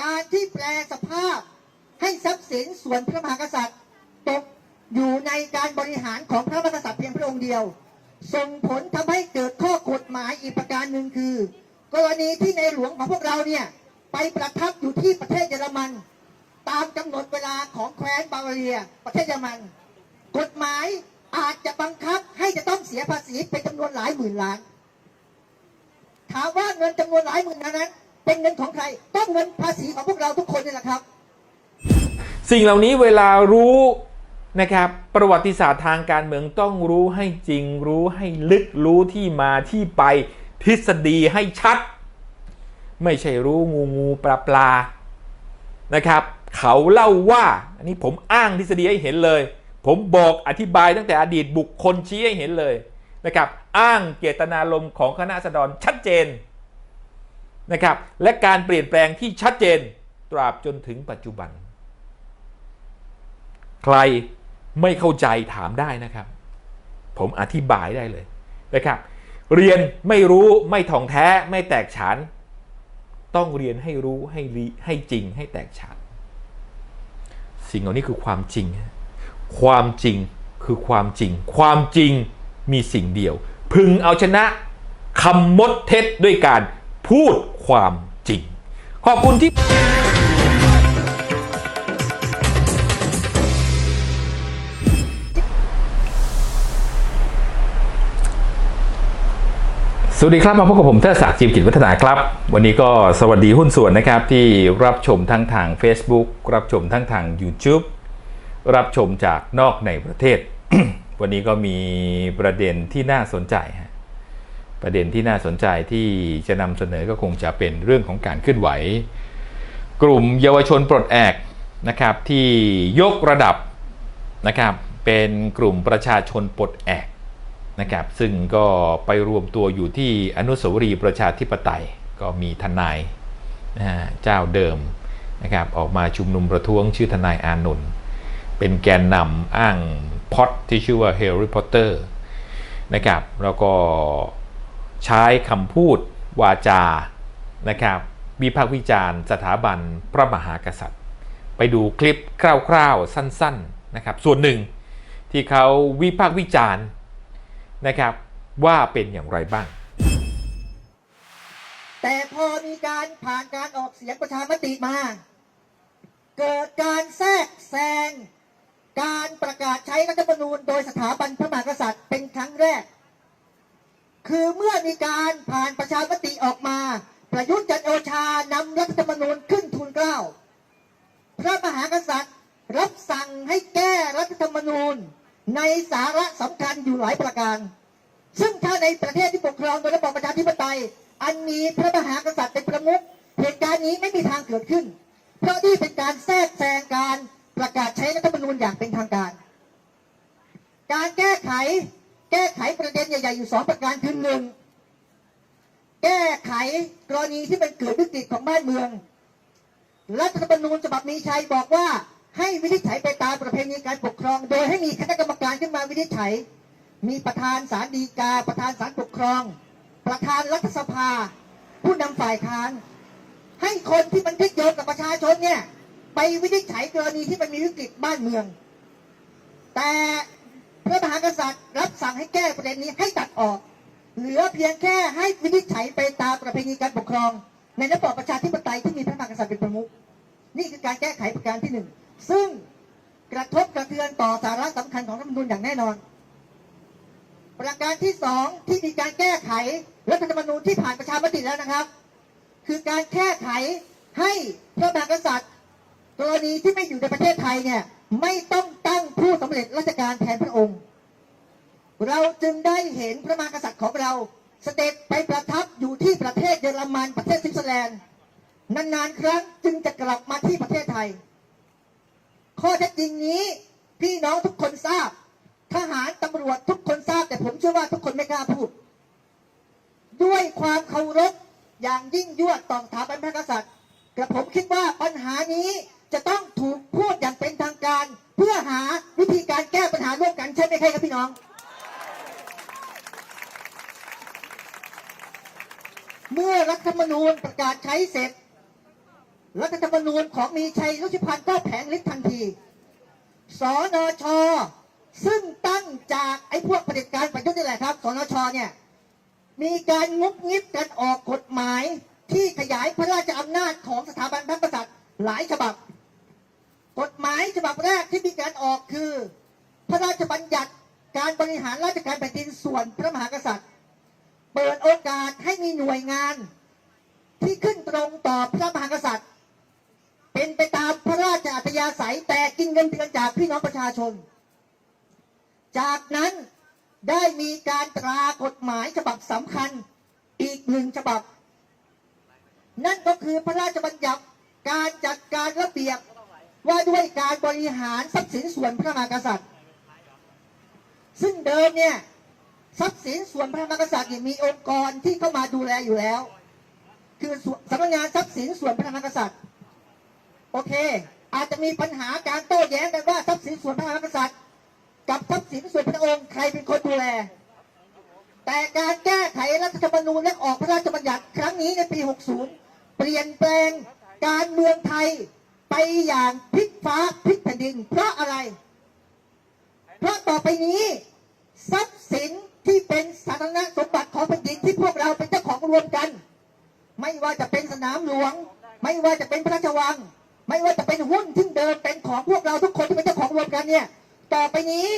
การที่แปลสภาพให้ทรัพย์สินส่วนพระมหากษัตริย์ ตกอยู่ในการบริหารของพระมหากษัตริย์เพียงพระองค์เดียว ส่งผลทำให้เกิดข้อกฎหมายอีกประการหนึ่งคือ กรณีที่ในหลวงของพวกเราเนี่ยไปประทับอยู่ที่ประเทศเยอรมัน ตามกำหนดเวลาของแคว้นบาวาเรีย ประเทศเยอรมัน กฎหมายอาจจะบังคับให้จะต้องเสียภาษีเป็นจำนวนหลายหมื่นล้าน ถามว่าเงินจำนวนหลายหมื่นล้านนั้น เป็นเงินของใคร ต้องเงินภาษีของพวกเราทุกคนนี่แหละครับ สิ่งเหล่านี้เวลารู้นะครับประวัติศาสตร์ทางการเมืองต้องรู้ให้จริงรู้ให้ลึกรู้ที่มาที่ไปทฤษฎีให้ชัด ไม่ใช่รู้งูงูปลาปลานะครับ เขาเล่าว่า อันนี้ผมอ้างทฤษฎีให้เห็นเลย ผมบอกอธิบายตั้งแต่อดีตบุคคลชี้ให้เห็นเลยนะครับ อ้างเจตนารมณ์ของคณะราษฎรชัดเจน นะครับ และการเปลี่ยนแปลงที่ชัดเจนตราบจนถึงปัจจุบัน ใครไม่เข้าใจถามได้นะครับ ผมอธิบายได้เลยนะครับ เรียนไม่รู้ไม่ถ่องแท้ไม่แตกฉาน ต้องเรียนให้รู้ให้รีให้จริงให้แตกฉานสิ่งเหล่านี้คือความจริง ความจริงคือความจริง ความจริงมีสิ่งเดียว พึงเอาชนะคำมดเท็จด้วยการ พูดความจริง ขอบคุณที่สวัสดีครับ มาพบกับผมเทศศักดิ์จิมกิจวัฒนาครับ วันนี้ก็สวัสดีหุ้นส่วนนะครับ ที่รับชมทั้งทาง Facebook รับชมทั้งทาง YouTube รับชมจากนอกในประเทศ วันนี้ก็มีประเด็นที่น่าสนใจ ประเด็นที่น่าสนใจที่จะนำเสนอก็คงจะเป็นเรื่องของการเคลื่อนไหว กลุ่มเยาวชนปลดแอกนะครับที่ยกระดับนะครับเป็นกลุ่มประชาชนปลดแอกนะครับซึ่งก็ไปรวมตัวอยู่ที่อนุสาวรีย์ประชาธิปไตย ก็มีทนายนะเจ้าเดิมนะครับออกมาชุมนุมประท้วงชื่อทนายอานนท์เป็นแกนนำอ้างพอดที่ชื่อว่า Harry Potter นะครับแล้วก็ ใช้คำพูดวาจานะครับวิพากษ์วิจารณ์สถาบันพระมหากษัตริย์ ไปดูคลิปคร่าวๆ สั้นๆนะครับส่วนหนึ่งที่เขาวิพากษ์วิจารณ์นะครับว่าเป็นอย่างไรบ้าง แต่พอมีการผ่านการออกเสียงประชามติมา เกิดการแทรกแซงการประกาศใช้รัฐธรรมนูญโดยสถาบันพระมหากษัตริย์เป็นครั้งแรก คือเมื่อมีการผ่านประชามติออกมา ประยุทธ์จันโอชานำรัฐธรรมนูญขึ้นทูลเกล้าพระมหากษัตริย์รับสั่งให้แก้รัฐธรรมนูญ ในสาระสำคัญอยู่หลายประการ ซึ่งถ้าในประเทศที่ปกครองโดยระบอบประชาธิปไตย อันมีพระมหากษัตริย์เป็นประมุขเหตุการณ์นี้ไม่มีทางเกิดขึ้น เพราะนี่เป็นการแทรกแซงการประกาศใช้รัฐธรรมนูญอย่างเป็นทางการ การแก้ไข แก้ไขประเด็นใหญ่ๆอยู่สองประการคือหนึ่งแก้ไขกรณีที่มันเกิดวิกฤตของบ้านเมือง รัฐธรรมนูญฉบับมีชัยบอกว่าให้วินิจฉัยไปตามประเพณีการปกครอง โดยให้มีคณะกรรมการขึ้นมาวินิจฉัย มีประธานศาลฎีกา ประธานศาลปกครอง ประธานรัฐสภา ผู้นำฝ่ายค้าน ให้คนที่มันยึดโยงกับประชาชนเนี่ย ไปวินิจฉัยกรณีที่มันมีวิกฤตบ้านเมือง แต่ พระมหากษัตริย์ รับสั่งให้แก้ประเด็นนี้ให้ตัดออก เหลือเพียงแค่ให้วินิจฉัยไปตามประเพณีการปกครอง ในระบอบประชาธิปไตยที่มีพระมหากษัตริย์เป็นประมุขนี่คือการแก้ไขประการที่หนึ่งซึ่งกระทบกระเทือนต่อสาระสำคัญของรัฐธรรมนูญอย่างแน่นอน ประการที่สองที่มีการแก้ไขรัฐธรรมนูญที่ผ่านประชามติแล้วนะครับ คือการแก้ไขให้พระมหากษัตริย์กรณีที่ไม่อยู่ในประเทศไทยเนี่ยไม่ต้องตั้งผู้สำเร็จราชการแทนพระองค์ เราจึงได้เห็นพระมหากษัตริย์ของเราเสด็จไปประทับอยู่ที่ประเทศเยอรมันประเทศสวิตเซอร์แลนด์นานๆครั้งจึงจะกลับมาที่ประเทศไทย ข้อเท็จจริงนี้พี่น้องทุกคนทราบ ทหารตำรวจทุกคนทราบ แต่ผมเชื่อว่าทุกคนไม่กล้าพูด ด้วยความเคารพอย่างยิ่งยวดต่อสถาบันพระกษัตริย์กระผมคิดว่าปัญหานี้จะต้องถูกพูดอย่างเป็นทางการ เพื่อหาวิธีการแก้ปัญหาร่วมกันใช่ไหมครับพี่น้อง เมื่อรัฐธรรมนูญประกาศใช้เสร็จ รัฐธรรมนูญของมีชัยรุชิพันธ์ก็แผงฤทธิ์ทันที สนช ซึ่งตั้งจากไอ้พวกปฏิการประยุทธ์นี่แหละครับ สนชเนี่ยมีการงุบงิบกันออกกฎหมายที่ขยายพระราชอำนาจของสถาบันพระมหากษัตริย์หลายฉบับ กฎหมายฉบับแรกที่มีการออกคือ พระราชบัญญัติการบริหารราชการแผ่นดินส่วนพระมหากษัตริย์ เปิดโอกาสให้มีหน่วยงาน ที่ขึ้นตรงต่อพระมหากษัตริย์ เป็นไปตามพระราชอัธยาศัยแต่กินเงินเดือนจากพี่น้องประชาชน จากนั้นได้มีการตรากฎหมายฉบับสำคัญอีกหนึ่งฉบับ นั่นก็คือพระราชบัญญัติการจัดการระเบียบว่าด้วยการบริหารทรัพย์สินส่วนพระมหากษัตริย์ ซึ่งเดิมเนี่ย ทรัพย์สินส่วนพระมหากษัตริย์มีองค์กรที่เข้ามาดูแลอยู่แล้ว คือสำนักงานทรัพย์สินส่วนพระมหากษัตริย์ โอเค อาจจะมีปัญหาการโต้แย้งกันว่าทรัพย์สินส่วนพระมหากษัตริย์ กับทรัพย์สินส่วนพระองค์ใครเป็นคนดูแล แต่การแก้ไขรัฐธรรมนูญและออกพระราชบัญญัติครั้งนี้ในปี 60 เปลี่ยนแปลงการเมืองไทยไปอย่างพลิกฟ้าพลิกแผ่นดิน เพราะอะไร เพราะต่อไปนี้ ทรัพย์สิน ที่เป็นสาธารณสมบัติของแผ่นดินที่พวกเราเป็นเจ้าของรวมกัน ไม่ว่าจะเป็นสนามหลวง ไม่ว่าจะเป็นพระราชวัง ไม่ว่าจะเป็นหุ้นที่เดิมเป็นของพวกเราทุกคนที่เป็นเจ้าของรวมกันเนี่ย ต่อไปนี้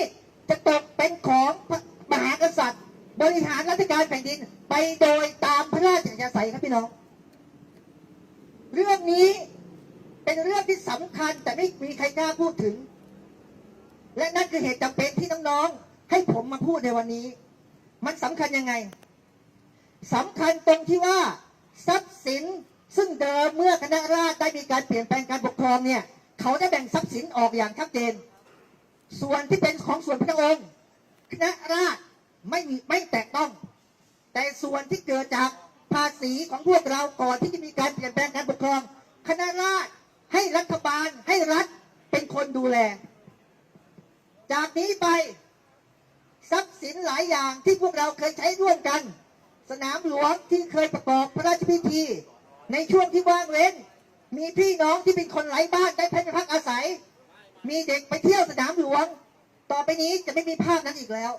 จะตกเป็นของพระมหากษัตริย์ บริหารราชการแผ่นดินไปโดยตามพระราชอัธยาศัยครับพี่น้อง เรื่องนี้เป็นเรื่องที่สำคัญแต่ไม่มีใครกล้าพูดถึง และนั่นคือเหตุจำเป็นที่น้องๆให้ผมมาพูดในวันนี้ มันสำคัญยังไงสำคัญตรงที่ว่าทรัพย์สินซึ่งเดิมเมื่อคณะราษฎรได้มีการเปลี่ยนแปลงการปกครองเนี่ย เขาได้แบ่งทรัพย์สินออกอย่างชัดเจน ส่วนที่เป็นของส่วนพระองค์คณะราษฎรไม่ไม่แตะต้อง แต่ส่วนที่เกิดจากภาษีของพวกเราก่อนที่จะมีการเปลี่ยนแปลงการปกครอง คณะราษฎรให้รัฐบาลให้รัฐเป็นคนดูแล จากนี้ไป ทรัพย์สินหลายอย่างที่พวกเราเคยใช้ร่วมกัน สนามหลวงที่เคยประกอบพระราชพิธี ในช่วงที่ว่างเว้น มีพี่น้องที่เป็นคนไร้บ้านได้พักอาศัย มีเด็กไปเที่ยวสนามหลวง ต่อไปนี้จะไม่มีภาพนั้นอีกแล้ว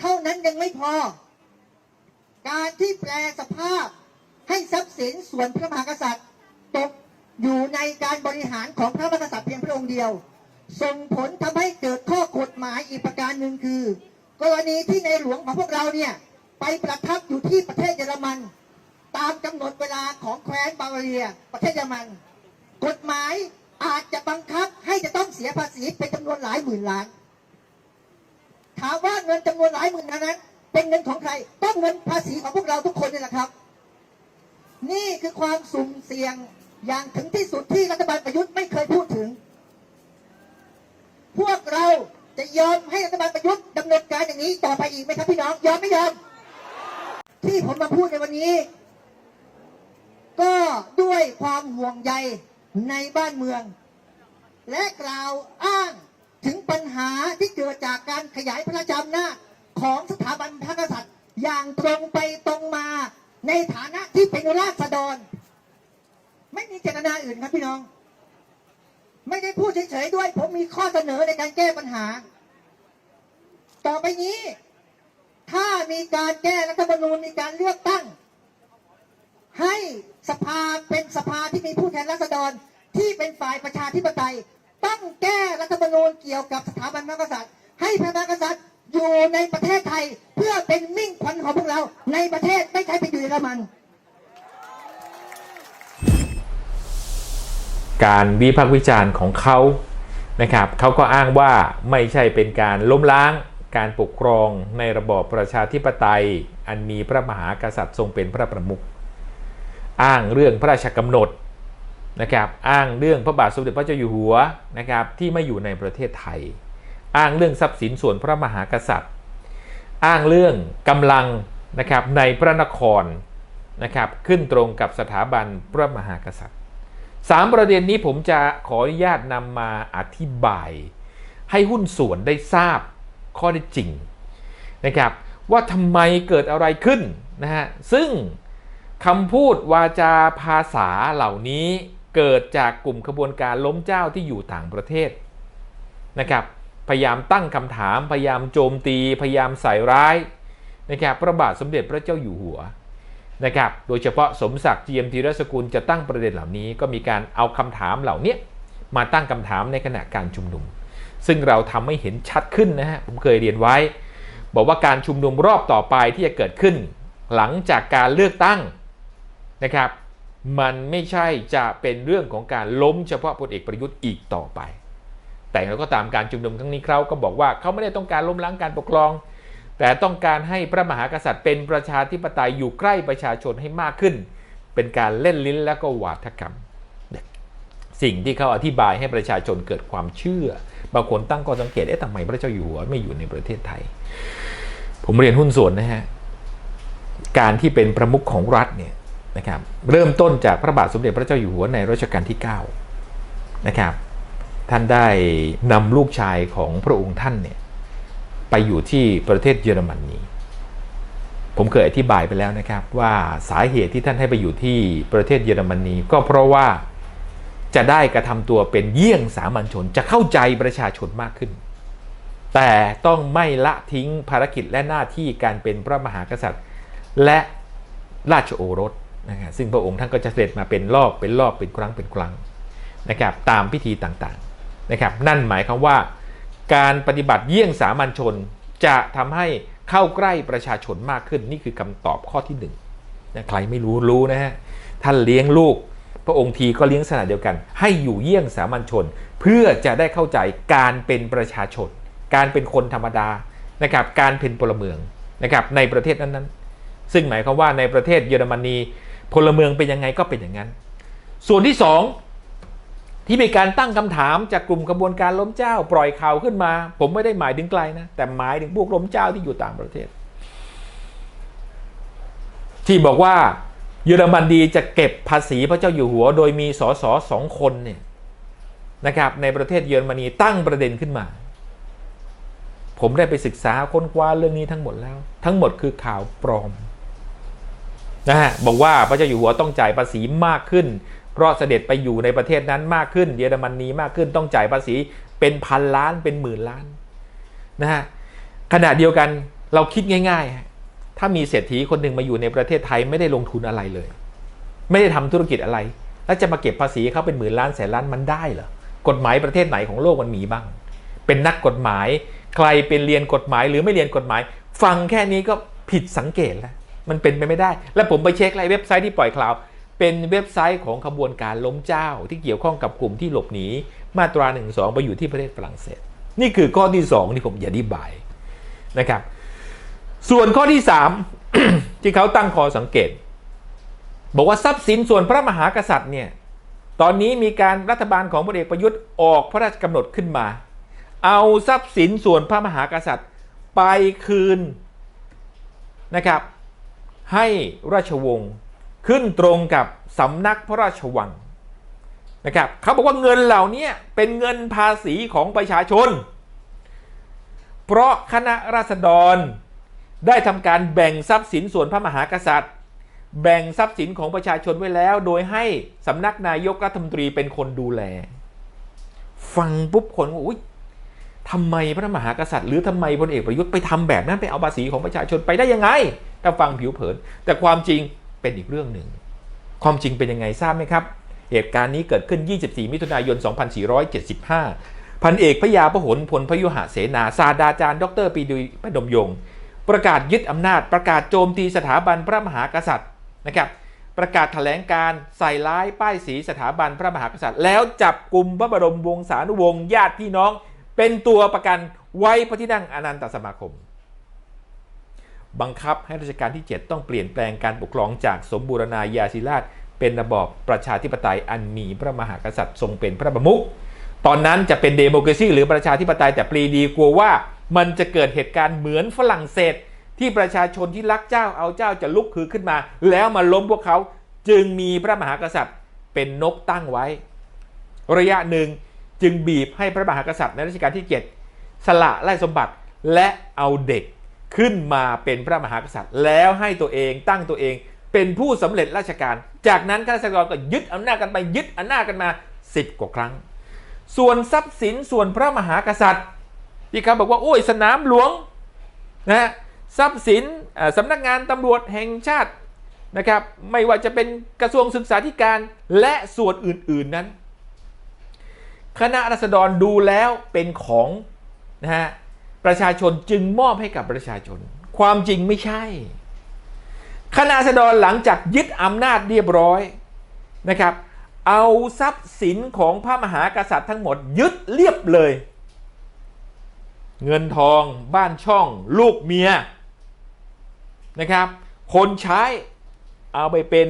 เท่านั้นยังไม่พอ การที่แปลสภาพให้ทรัพย์สินส่วนพระมหากษัตริย์ตกอยู่ในการบริหารของพระมหากษัตริย์เพียงพระองค์เดียว ส่งผลทำให้เกิด กรณีที่ในหลวงของพวกเราเนี่ยไปประทับอยู่ที่ประเทศเยอรมัน ตามกำหนดเวลาของแคว้นบาวาเรีย ประเทศเยอรมัน กฎหมายอาจจะบังคับให้จะต้องเสียภาษีเป็นจำนวนหลายหมื่นล้าน ถามว่าเงินจำนวนหลายหมื่นล้านนั้น เป็นเงินของใครต้องเงินภาษีของพวกเราทุกคนนี่แหละครับ นี่คือความสุ่มเสี่ยงอย่างถึงที่สุดที่รัฐบาลประยุทธ์ไม่เคยพูดถึง พวกเรา จะยอมให้รัฐบาลประยุทธ์ดำเนินการอย่างนี้ต่อไปอีกไหมครับพี่น้องยอมไม่ยอม ที่ผมมาพูดในวันนี้ ก็ด้วยความห่วงใยในบ้านเมือง และกล่าวอ้างถึงปัญหาที่เกิดจากการขยายพระราชอำนาจของสถาบันพระกษัตริย์ อย่างตรงไปตรงมาในฐานะที่เป็นราษฎร ไม่มีเจตนาอื่นครับพี่น้อง ไม่ได้พูดเฉยๆด้วย ผมมีข้อเสนอในการแก้ปัญหา ต่อไปนี้ ถ้ามีการแก้รัฐธรรมนูญมีการเลือกตั้ง ให้สภาเป็นสภาที่มีผู้แทนราษฎรที่เป็นฝ่ายประชาธิปไตย ต้องแก้รัฐธรรมนูญเกี่ยวกับสถาบันพระมหากษัตริย์ ให้พระมหากษัตริย์อยู่ในประเทศไทยเพื่อเป็นมิ่งขวัญของพวกเรา ในประเทศไม่ใช่ไปอยู่เยอรมันการวิพากษ์วิจารณ์ของเขานะครับเขาก็อ้างว่าไม่ใช่เป็นการล้มล้าง การปกครองในระบอบประชาธิปไตย อันมีพระมหากษัตริย์ทรงเป็นพระประมุขอ้างเรื่องพระราชกำหนดนะครับอ้างเรื่องพระบาทสมเด็จพระเจ้าอยู่หัวนะครับที่ไม่อยู่ในประเทศไทย อ้างเรื่องทรัพย์สินส่วนพระมหากษัตริย์ อ้างเรื่องกำลังนะครับในพระนครนะครับขึ้นตรงกับสถาบันพระมหากษัตริย์สามประเด็นนี้ผมจะขออนุญาตนำมาอธิบาย ให้หุ้นส่วนได้ทราบ ข้อได้จริงนะครับว่าทำไมเกิดอะไรขึ้นนะฮะซึ่งคำพูดวาจาภาษาเหล่านี้เกิดจากกลุ่มขบวนการล้มเจ้าที่อยู่ต่างประเทศนะครับพยายามตั้งคำถาม พยายามโจมตี พยายามใส่ร้ายนะครับพระบาทสมเด็จพระเจ้าอยู่หัวนะครับโดยเฉพาะสมศักดิ์เจียมธีรสกุลจะตั้งประเด็นเหล่านี้ก็มีการเอาคำถามเหล่านี้มาตั้งคำถามในขณะการชุมนุม ซึ่งเราทำให้เห็นชัดขึ้นนะฮะผมเคยเรียนไว้ บอกว่าการชุมนุมรอบต่อไปที่จะเกิดขึ้น หลังจากการเลือกตั้งนะครับ มันไม่ใช่จะเป็นเรื่องของการล้มเฉพาะพลเอกประยุทธ์อีกต่อไป แต่เราก็ตามการชุมนุมครั้งนี้เขาก็บอกว่าเขาไม่ได้ต้องการล้มล้างการปกครอง แต่ต้องการให้พระมหากษัตริย์เป็นประชาธิปไตยอยู่ใกล้ประชาชนให้มากขึ้น เป็นการเล่นลิ้นและก็วาทกรรม สิ่งที่เขาอธิบายให้ประชาชนเกิดความเชื่อ บางคนตั้งข้อสังเกตเอ๊ะทำไมพระเจ้าอยู่หัวไม่อยู่ในประเทศไทย ผมเรียนหุ้นส่วนนะฮะการที่เป็นประมุขของรัฐเนี่ยนะครับเริ่มต้นจากพระบาทสมเด็จพระเจ้าอยู่หัวในรัชกาลที่9นะครับท่านได้นำลูกชายของพระองค์ท่านเนี่ยไปอยู่ที่ประเทศเยอรมนีผมเคยอธิบายไปแล้วนะครับว่าสาเหตุที่ท่านให้ไปอยู่ที่ประเทศเยอรมนีก็เพราะว่า จะได้กระทำตัวเป็นเยี่ยงสามัญชนจะเข้าใจประชาชนมากขึ้น แต่ต้องไม่ละทิ้งภารกิจและหน้าที่การเป็นพระมหากษัตริย์ และราชโอรสนะฮะซึ่งพระองค์ท่านก็จะเสด็จมาเป็นรอบเป็นรอบเป็นครั้งเป็นครั้งนะครับตามพิธีต่างๆนะครับนั่นหมายความว่า การปฏิบัติเยี่ยงสามัญชนจะทำให้เข้าใกล้ประชาชนมากขึ้นนี่คือคำตอบข้อที่หนึ่งนะใครไม่รู้รู้นะฮะท่านเลี้ยงลูก พระองค์ทีก็เลี้ยงสนาเดียวกัน ให้อยู่เยี่ยงสามัญชน เพื่อจะได้เข้าใจการเป็นประชาชน การเป็นคนธรรมดานะครับการเป็นพลเมืองนะครับในประเทศนั้นๆ ซึ่งหมายความว่าในประเทศเยอรมนีพลเมืองเป็นยังไงก็เป็นอย่างนั้น ส่วนที่สองที่มีการตั้งคำถามจากกลุ่มกระบวนการล้มเจ้า ปล่อยข่าวขึ้นมา ผมไม่ได้หมายถึงไกลนะแต่หมายถึงพวกล้มเจ้าที่อยู่ต่างประเทศ ที่บอกว่า เยอรมนดีจะเก็บภาษีพระเจ้าอยู่หัว โดยมีสสสองคนเนี่ยนะครับในประเทศเยอรมนีตั้งประเด็นขึ้นมา ผมได้ไปศึกษาค้นคว้าเรื่องนี้ทั้งหมดแล้ว ทั้งหมดคือข่าวปลอมนะฮะบอกว่าพระเจ้าอยู่หัวต้องจ่ายภาษีมากขึ้น เพราะเสด็จไปอยู่ในประเทศนั้นมากขึ้น เยอรมนีมากขึ้นต้องจ่ายภาษีเป็นพันล้านเป็นหมื่นล้านนะฮะขณะเดียวกันเราคิดง่าย ๆ ถ้ามีเศรษฐีคนหนึ่งมาอยู่ในประเทศไทยไม่ได้ลงทุนอะไรเลย ไม่ได้ทำธุรกิจอะไร แล้วจะมาเก็บภาษีเขาเป็นหมื่นล้านแสนล้านมันได้เหรอกฎหมายประเทศไหนของโลกมันมีบ้าง เป็นนักกฎหมายใครเป็นเรียนกฎหมายหรือไม่เรียนกฎหมาย ฟังแค่นี้ก็ผิดสังเกตแล้วมันเป็นไปไม่ได้ และผมไปเช็คไลเว็บไซต์ที่ปล่อยข่าวเป็นเว็บไซต์ของขบวนการล้มเจ้า ที่เกี่ยวข้องกับกลุ่มที่หลบหนีมาตรา1นึไปอยู่ที่ประเทศฝรั่งเศส นี่คือข้อที่สองที่ผมอธิบายนะครับ ส่วนข้อที่สามที่เขาตั้งข้อสังเกต บอกว่าทรัพย์สินส่วนพระมหากษัตริย์เนี่ยตอนนี้มีการรัฐบาลของพลเอกประยุทธ์ออกพระราชกำหนดขึ้นมา เอาทรัพย์สินส่วนพระมหากษัตริย์ไปคืนนะครับ ให้ราชวงศ์ขึ้นตรงกับสำนักพระราชวังนะครับเขาบอกว่าเงินเหล่านี้เป็นเงินภาษีของประชาชน เพราะคณะราษฎร ได้ทำการแบ่งทรัพย์สินส่วนพระมหากษัตริย์ แบ่งทรัพย์สินของประชาชนไว้แล้ว โดยให้สำนักนายกรัฐมนตรีเป็นคนดูแล ฟังปุ๊บคนก็อุ้ยทำไมพระมหากษัตริย์ หรือทำไมพลเอกประยุทธ์ไปทำแบบนั้นไปเอาภาษีของประชาชนไปได้ยังไงถ้าฟังผิวเผิน แต่ความจริงเป็นอีกเรื่องหนึ่ง ความจริงเป็นยังไงทราบไหมครับเหตุการณ์นี้เกิดขึ้น 24 มิถุนายน 2475 พันเอกพยาพหลพลพยุหะเสนา ศาสตราจารย์ ดรปีดีพดมยง ประกาศยึดอำนาจ ประกาศโจมตีสถาบันพระมหากษัตริย์นะครับ ประกาศแถลงการใส่ร้ายป้ายสีสถาบันพระมหากษัตริย์ แล้วจับกลุ่มพระบรมวงศานุวงศ์ญาติพี่น้อง เป็นตัวประกันไว้พระที่นั่งอนันตสมาคม บังคับให้รัชกาลที่ 7 ต้องเปลี่ยนแปลงการปกครองจากสมบูรณาญาสิราช เป็นระบอบประชาธิปไตยอันมีพระมหากษัตริย์ทรงเป็นพระประมุขตอนนั้นจะเป็นเดโมคราซีหรือประชาธิปไตยแต่ปรีดีกลัวว่า มันจะเกิดเหตุการณ์เหมือนฝรั่งเศส ที่ประชาชนที่รักเจ้าเอาเจ้าจะลุกคือขึ้นมา แล้วมาล้มพวกเขาจึงมีพระมหากษัตริย์เป็นนกตั้งไว้ ระยะหนึ่งจึงบีบให้พระมหากษัตริย์ในรัชกาลที่ 7 สละไล่สมบัติและเอาเด็กขึ้นมาเป็นพระมหากษัตริย์ แล้วให้ตัวเองตั้งตัวเองเป็นผู้สำเร็จราชการ จากนั้นข้าราชการก็ยึดอำนาจกันไปยึดอำนาจกันมาสิบกว่าครั้ง ส่วนทรัพย์สินส่วนพระมหากษัตริย์ ที่เขาบอกว่าโอ้ยสนามหลวงนะทรัพย์สินอ่าสำนักงานตำรวจแห่งชาตินะครับไม่ว่าจะเป็นกระทรวงศึกษาธิการและส่วนอื่นๆนั้น คณะรัษฎรดูแล้วเป็นของนะฮะประชาชนจึงมอบให้กับประชาชน ความจริงไม่ใช่ คณะรัษฎรหลังจากยึดอำนาจเรียบร้อยนะครับ เอาทรัพย์สินของพระมหากษัตริย์ทั้งหมดยึดเรียบเลย เงินทอง บ้านช่อง ลูกเมียนะครับ คนใช้เอาไปเป็น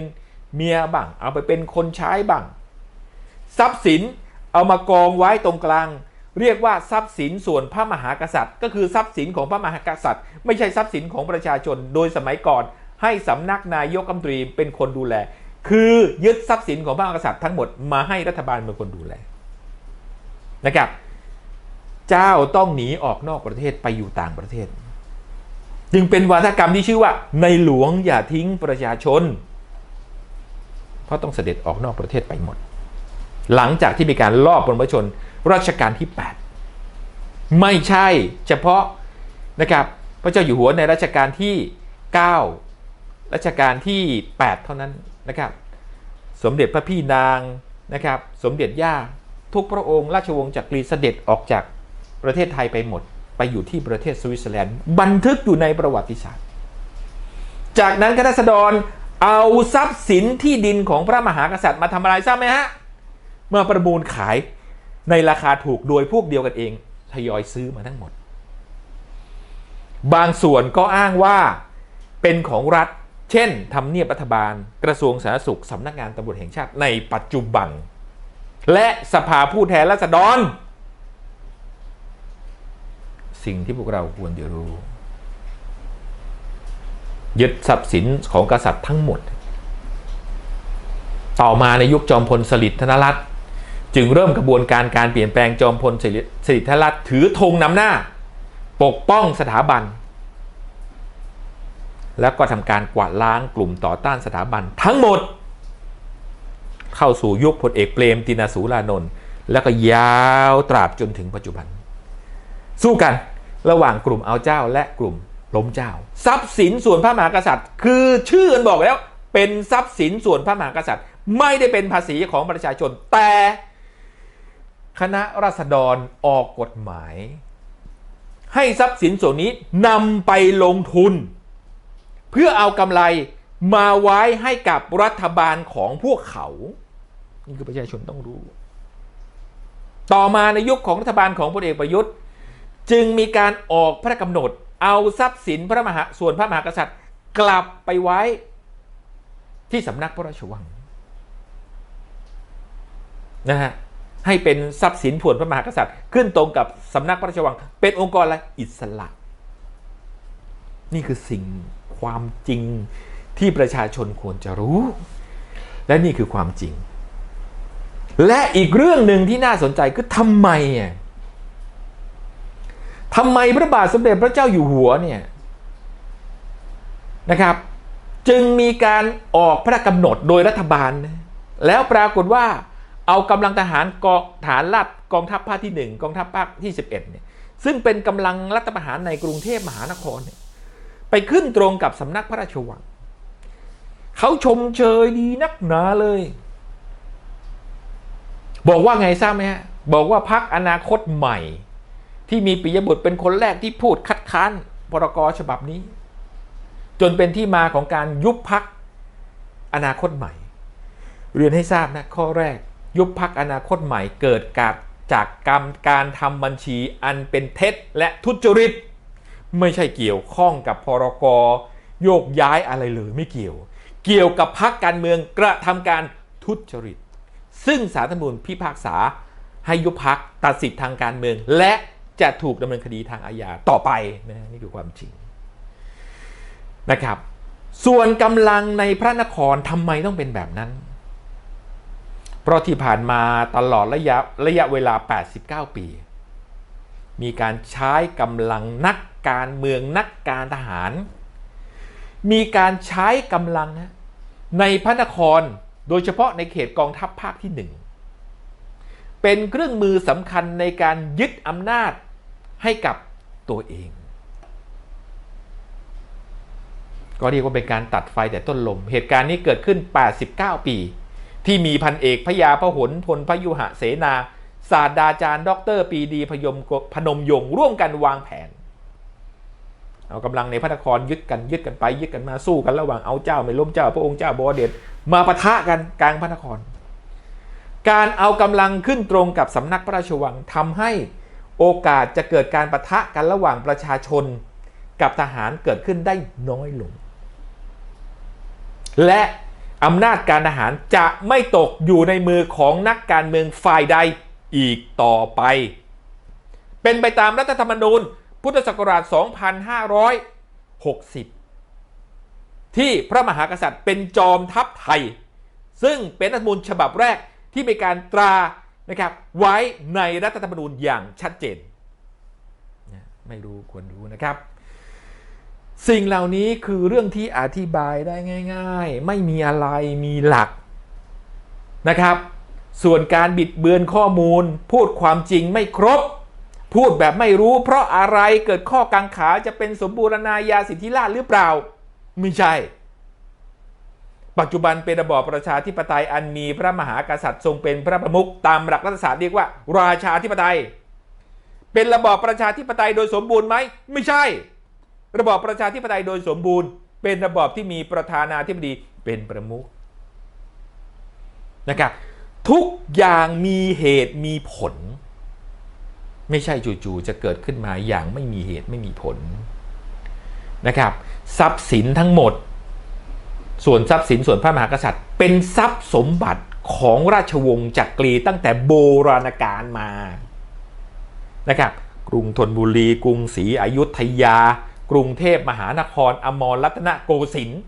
เมียบ้าง เอาไปเป็นคนใช้บ้าง ทรัพย์สินเอามากองไว้ตรงกลาง เรียกว่าทรัพย์สินส่วนพระมหากษัตริย์ ก็คือทรัพย์สินของพระมหากษัตริย์ ไม่ใช่ทรัพย์สินของประชาชน โดยสมัยก่อนให้สำนักนายกรัฐมนตรีเป็นคนดูแล คือยึดทรัพย์สินของพระมหากษัตริย์ทั้งหมดมาให้รัฐบาลเป็นคนดูแลนะครับ เจ้าต้องหนีออกนอกประเทศไปอยู่ต่างประเทศ จึงเป็นวาทกรรมที่ชื่อว่า ในหลวงอย่าทิ้งประชาชน เพราะต้องเสด็จออกนอกประเทศไปหมด หลังจากที่มีการลอบบรมชนรัชกาลที่ 8 ไม่ใช่เฉพาะนะครับพระเจ้าอยู่หัวในรัชกาลที่ 9 รัชกาลที่ 8 เท่านั้นนะครับ สมเด็จพระพี่นางนะครับ สมเด็จย่าทุกพระองค์ ราชวงศ์จักรีเสด็จออกจาก ประเทศไทยไปหมด ไปอยู่ที่ประเทศสวิตเซอร์แลนด์บันทึกอยู่ในประวัติศาสตร์ จากนั้นคณะรัษฎรเอาทรัพย์สินที่ดินของพระมหากษัตริย์มาทำอะไรทราบไหมฮะเมื่อประมูลขายในราคาถูกโดยพวกเดียวกันเองทยอยซื้อมาทั้งหมด บางส่วนก็อ้างว่าเป็นของรัฐ เช่นทำเนียบรัฐบาล กระทรวงสาธารณสุขสำนักงานตำรวจแห่งชาติในปัจจุบัน และสภาผู้แทนราษฎร สิ่งที่พวกเราควรจะรู้ ยึดทรัพย์สินของกษัตริย์ทั้งหมด ต่อมาในยุคจอมพลสฤษดิ์ธนรัตน์จึงเริ่มกระบวนการการเปลี่ยนแปลงจอมพลสฤษดิ์ธนรัตน์ถือธงนำหน้า ปกป้องสถาบัน แล้วก็ทำการกวาดล้างกลุ่มต่อต้านสถาบันทั้งหมด เข้าสู่ยุคพลเอกเปรมตินาสูรานนท์แล้วก็ยาวตราบจนถึงปัจจุบัน สู้กัน ระหว่างกลุ่มเอาเจ้าและกลุ่มล้มเจ้า ทรัพย์สินส่วนพระมหากษัตริย์ คือชื่อมันบอกแล้ว เป็นทรัพย์สินส่วนพระมหากษัตริย์ ไม่ได้เป็นภาษีของประชาชน แต่คณะราษฎรออกกฎหมาย ให้ทรัพย์สินส่วนนี้นำไปลงทุน เพื่อเอากำไรมาไว้ให้กับรัฐบาลของพวกเขา นี่คือประชาชนต้องรู้ ต่อมาในยุคของรัฐบาลของพลเอกประยุทธ์ จึงมีการออกพระกำหนด เอาทรัพย์สินพระมหาส่วนพระมหากษัตริย์ กลับไปไว้ที่สำนักพระราชวังนะฮะให้เป็นทรัพย์สินผวนพระมหากษัตริย์ ขึ้นตรงกับสำนักพระราชวัง เป็นองค์กรอะไรอิสระ นี่คือสิ่งความจริงที่ประชาชนควรจะรู้ และนี่คือความจริง และอีกเรื่องหนึ่งที่น่าสนใจคือทำไมอะ ทำไมพระบาทสมเด็จพระเจ้าอยู่หัวเนี่ยนะครับ จึงมีการออกพระราชกำหนดโดยรัฐบาล แล้วปรากฏว่าเอากำลังทหารกองฐานราบกองทัพภาคที่ 1 กองทัพภาคที่ 11เนี่ยซึ่งเป็นกำลังรัฐประหารในกรุงเทพมหานครเนี่ยไปขึ้นตรงกับสำนักพระราชวังเขาชมเชยดีนักหนาเลย บอกว่าไงทราบไหมฮะบอกว่าพักอนาคตใหม่ ที่มีปิยบุตรเป็นคนแรกที่พูดคัดค้านพรกฉบับนี้ จนเป็นที่มาของการยุบพักอนาคตใหม่ เรียนให้ทราบนะข้อแรก ยุบพักอนาคตใหม่เกิดจากจากกรรมการทำบัญชีอันเป็นเท็จและทุจริต ไม่ใช่เกี่ยวข้องกับพรกโยกย้ายอะไรเลยไม่เกี่ยว เกี่ยวกับพักการเมืองกระทำการทุจริต ซึ่งสารธรรมนูญพิพากษาให้ยุบพักตัดสิทธิ์ทางการเมืองและ จะถูกดำเนินคดีทางอาญาต่อไปนะนี่คือความจริงนะครับ ส่วนกำลังในพระนครทำไมต้องเป็นแบบนั้น เพราะที่ผ่านมาตลอดระยะระยะเวลา 89 ปี มีการใช้กำลังนักการเมืองนักการทหาร มีการใช้กำลังนะในพระนครโดยเฉพาะในเขตกองทัพภาคที่หนึ่งเป็นเครื่องมือสำคัญในการยึดอำนาจ ให้กับตัวเอง ก็เรียกว่าเป็นการตัดไฟแต่ต้นลม เหตุการณ์นี้เกิดขึ้น 89 ปี ที่มีพันเอกพยาพหลพลพยุหะเสนา ศาสตราจารย์ด็อกเตอร์ปีดีพยมพนมยงร่วมกันวางแผน เอากำลังในพระนครยึดกันยึดกันไปยึดกันมาสู้กันระหว่างเอาเจ้าไม่ล้มเจ้า พระองค์เจ้าบอเดชมาปะทะกันกลางพระนคร การเอากำลังขึ้นตรงกับสำนักพระราชวังทำให้ โอกาสจะเกิดการปะทะกันระหว่างประชาชนกับทหารเกิดขึ้นได้น้อยลง และอำนาจการทหารจะไม่ตกอยู่ในมือของนักการเมืองฝ่ายใดอีกต่อไป เป็นไปตามรัฐธรรมนูญ พุทธศักราช 2560 ที่พระมหากษัตริย์เป็นจอมทัพไทย ซึ่งเป็นรัฐมนูญฉบับแรกที่มีการตรา นะครับไว้ในรัฐธรรมนูญอย่างชัดเจน ไม่รู้ควรรู้นะครับ สิ่งเหล่านี้คือเรื่องที่อธิบายได้ง่าย ๆ ไม่มีอะไรมีหลักนะครับ ส่วนการบิดเบือนข้อมูล พูดความจริงไม่ครบ พูดแบบไม่รู้ เพราะอะไรเกิดข้อกังขาจะเป็นสมบูรณาญาสิทธิราชหรือเปล่า ไม่ใช่ ปัจจุบันเป็นระบอบประชาธิปไตยอันมีพระมหากษัตริย์ทรงเป็นพระประมุขตามหลักรัฐศาสตร์เรียกว่า ราชาธิปไตย เป็นระบอบประชาธิปไตยโดยสมบูรณ์ไหมไม่ใช่ ระบอบประชาธิปไตยโดยสมบูรณ์ เป็นระบอบที่มีประธานาธิบดีเป็นประมุขนะครับทุกอย่างมีเหตุมีผล ไม่ใช่จู่ๆจะเกิดขึ้นมาอย่างไม่มีเหตุไม่มีผลนะครับ ทรัพย์สินทั้งหมด ส่วนทรัพย์สินส่วนพระมหากษัตริย์ เป็นทรัพย์สมบัติของราชวงศ์จักรีตั้งแต่โบราณกาลมานะครับกรุงธนบุรี กรุงศรีอยุธยา กรุงเทพมหานคร อมรรัตนโกสินทร์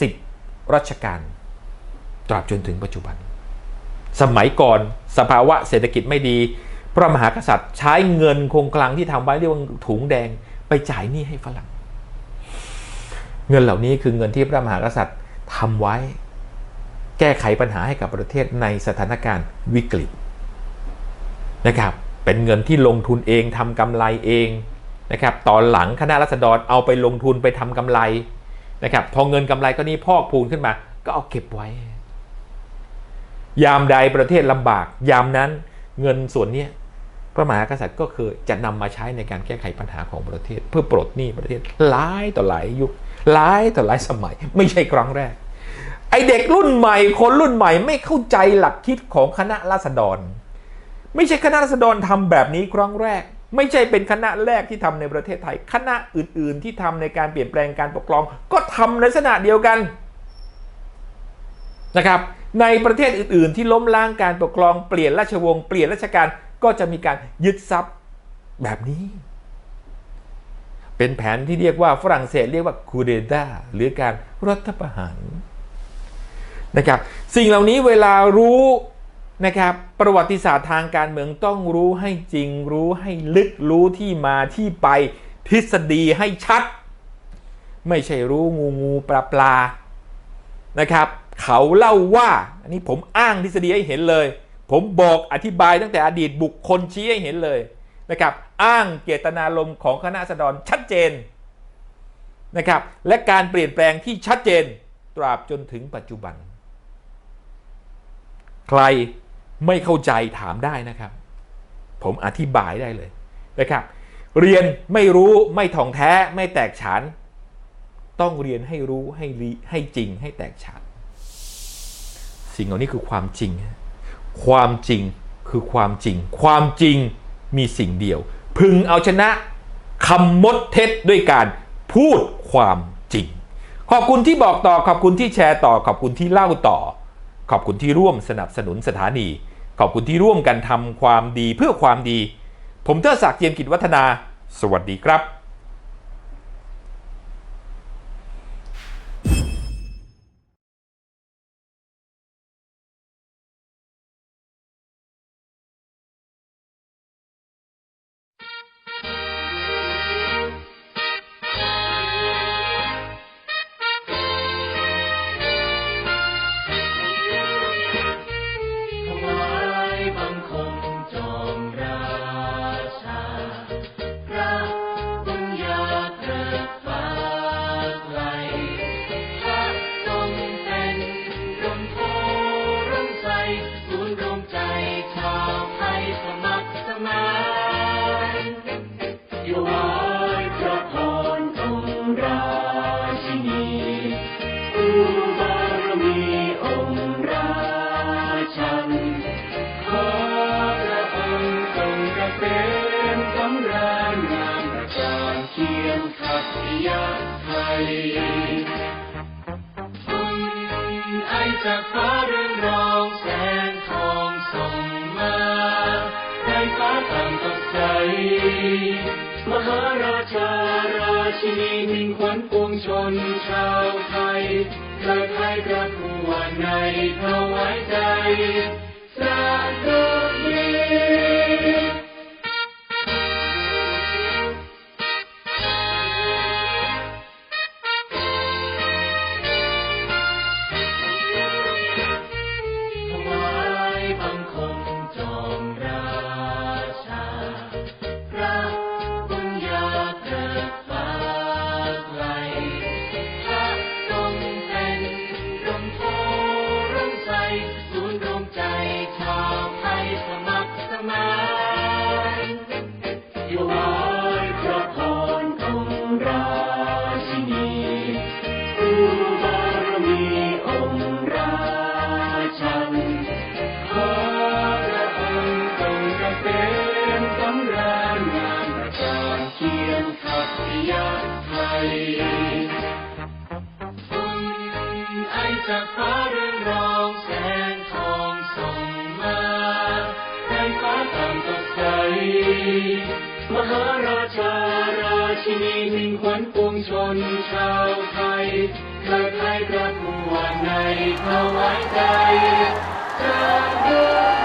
สิบรัชกาลตราบจนถึงปัจจุบัน สมัยก่อนสภาวะเศรษฐกิจไม่ดี พระมหากษัตริย์ใช้เงินคงคลังที่ทำไว้เรียกว่าถุงแดงไปจ่ายหนี้ให้ฝรั่ง เงินเหล่านี้คือเงินที่พระมหากษัตริย์ทำไว้ แก้ไขปัญหาให้กับประเทศในสถานการณ์วิกฤตนะครับเป็นเงินที่ลงทุนเองทำกำไรเองนะครับตอนหลังคณะรัษฎรเอาไปลงทุนไปทำกำไรนะครับพอเงินกำไรก็นี่พอกพูนขึ้นมา ก็เอาเก็บไว้ ยามใดประเทศลำบาก ยามนั้นเงินส่วนนี้พระมหากษัตริย์ก็คือจะนำมาใช้ในการแก้ไขปัญหาของประเทศ เพื่อปลดหนี้ประเทศหลายต่อหลายยุค หลายต่อหลายสมัย ไม่ใช่ครั้งแรก ไอเด็กรุ่นใหม่คนรุ่นใหม่ไม่เข้าใจหลักคิดของคณะราษฎร ไม่ใช่คณะราษฎรทำแบบนี้ครั้งแรก ไม่ใช่เป็นคณะแรกที่ทำในประเทศไทย คณะอื่น ๆ ที่ทำในการเปลี่ยนแปลงการปกครอง ก็ทำในลักษณะเดียวกันนะครับในประเทศอื่น ๆ ที่ล้มล้างการปกครองเปลี่ยนราชวงศ์เปลี่ยนราชการก็จะมีการยึดทรัพย์แบบนี้ เป็นแผนที่เรียกว่าฝรั่งเศสเรียกว่าคูเดตาหรือการรัฐประหารนะครับ สิ่งเหล่านี้เวลารู้นะครับประวัติศาสตร์ทางการเมืองต้องรู้ให้จริงรู้ให้ลึกรู้ที่มาที่ไปทฤษฎีให้ชัด ไม่ใช่รู้งูงูปลาปลานะครับ เขาเล่าว่าอันนี้ผมอ้างทฤษฎีให้เห็นเลย ผมบอกอธิบายตั้งแต่อดีตบุคคลชี้ให้เห็นเลย นะครับอ้างเจตนารมณ์ของคณะราษฎรชัดเจนนะครับและการเปลี่ยนแปลงที่ชัดเจนตราบจนถึงปัจจุบัน ใครไม่เข้าใจถามได้นะครับ ผมอธิบายได้เลยนะครับ เรียนไม่รู้ไม่ท่องแท้ไม่แตกฉาน ต้องเรียนให้รู้ให้รีให้จริงให้แตกฉานสิ่งเหล่านี้คือความจริง ความจริงคือความจริง ความจริง มีสิ่งเดียว พึงเอาชนะคำมดเท็จด้วยการพูดความจริง ขอบคุณที่บอกต่อขอบคุณที่แชร์ต่อ ขอบคุณที่เล่าต่อ ขอบคุณที่ร่วมสนับสนุนสถานี ขอบคุณที่ร่วมกันทำความดีเพื่อความดี ผมเทอศักดิ์เจียมกิจวัฒนา สวัสดีครับ มหาราชาราชินีมิ่งขวัญปวงชนชาวไทยเกิดไทยกระทั่วในถวายใจ ใจ มหาราชาราชินีมิ่งขวัญปวงชนชาวไทยใครใครกระมัวในถวายใจจากเดิ